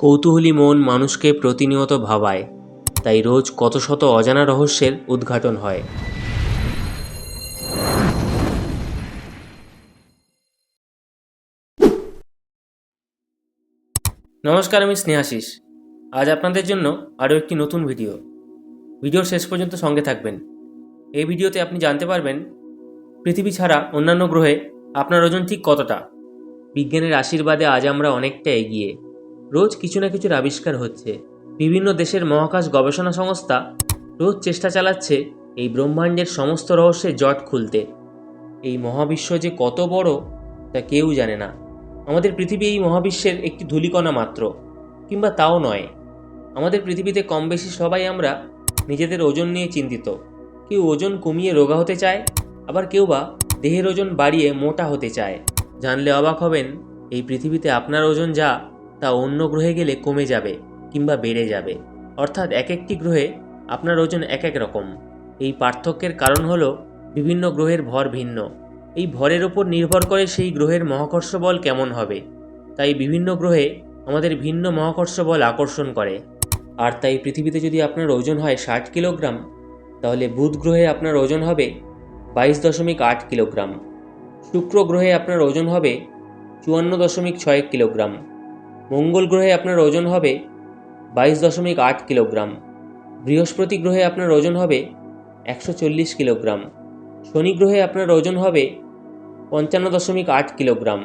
কৌতূহলী মন মানুষকে প্রতিনিয়ত ভাবায়, তাই রোজ কত শত অজানা রহস্যের উদ্ঘাটন হয়। নমস্কার, আমি স্নেহাশিস। আজ আপনাদের জন্য আরও একটি নতুন ভিডিও। ভিডিওর শেষ পর্যন্ত সঙ্গে থাকবেন। এই ভিডিওতে আপনি জানতে পারবেন, পৃথিবী ছাড়া অন্যান্য গ্রহে আপনার ওজন ঠিক কতটা? বিজ্ঞানের আশীর্বাদে আজ আমরা অনেকটা এগিয়ে। রোজ কিছু না কিছুর আবিষ্কার হচ্ছে। বিভিন্ন দেশের মহাকাশ গবেষণা সংস্থা রোজ চেষ্টা চালাচ্ছে এই ব্রহ্মাণ্ডের সমস্ত রহস্যের জট খুলতে। এই মহাবিশ্ব যে কত বড়, তা কেউ জানে না। আমাদের পৃথিবী এই মহাবিশ্বের একটি ধূলিকণা মাত্র, কিংবা তাও নয়। আমাদের পৃথিবীতে কম বেশি সবাই আমরা নিজেদের ওজন নিয়ে চিন্তিত। কেউ ওজন কমিয়ে রোগা হতে চায়, আবার কেউ বা দেহের ওজন বাড়িয়ে মোটা হতে চায়। জানলে অবাক হবেন, এই পৃথিবীতে আপনার ওজন যা তা অন্য গ্রহে গেলে কমে যাবে কিংবা বেড়ে যাবে। অর্থাৎ এক একটি গ্রহে আপনার ওজন এক এক রকম। এই পার্থক্যের কারণ হল বিভিন্ন গ্রহের ভর ভিন্ন। এই ভরের ওপর নির্ভর করে সেই গ্রহের মহাকর্ষ বল কেমন হবে। তাই বিভিন্ন গ্রহে আমাদের ভিন্ন মহাকর্ষ বল আকর্ষণ করে। আর তাই পৃথিবীতে যদি আপনার ওজন হয় ষাট কিলোগ্রাম, তাহলে বুধ গ্রহে আপনার ওজন হবে বাইশ দশমিক আট কিলোগ্রাম। শুক্র গ্রহে আপনার ওজন হবে চুয়ান্ন দশমিক ছয় কিলোগ্রাম। মঙ্গল গ্রহে আপনার ওজন হবে বাইশ দশমিক আট কিলোগ্রাম। বৃহস্পতি গ্রহে আপনার ওজন হবে একশো চল্লিশ কিলোগ্রাম। শনি গ্রহে আপনার ওজন হবে পঞ্চান্ন দশমিক আট কিলোগ্রাম।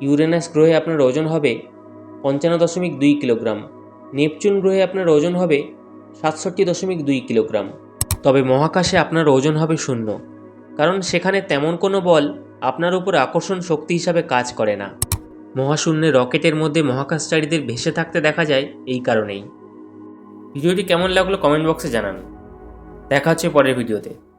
ইউরেনাস গ্রহে আপনার ওজন হবে পঞ্চান্ন দশমিক দুই কিলোগ্রাম। নেপচুন গ্রহে আপনার ওজন হবে সাতষট্টি দশমিক দুই কিলোগ্রাম। তবে মহাকাশে আপনার ওজন হবে শূন্য। কারণ সেখানে তেমন কোনো বল আপনার উপর আকর্ষণ শক্তি হিসাবে কাজ করে না। মহাশূন্যে রকেটের মধ্যে মহাকাশচারীদের ভেসে থাকতে দেখা যায় এই কারণেই। ভিডিওটি কেমন লাগল কমেন্ট বক্সে জানান। দেখা হচ্ছে পরের ভিডিওতে।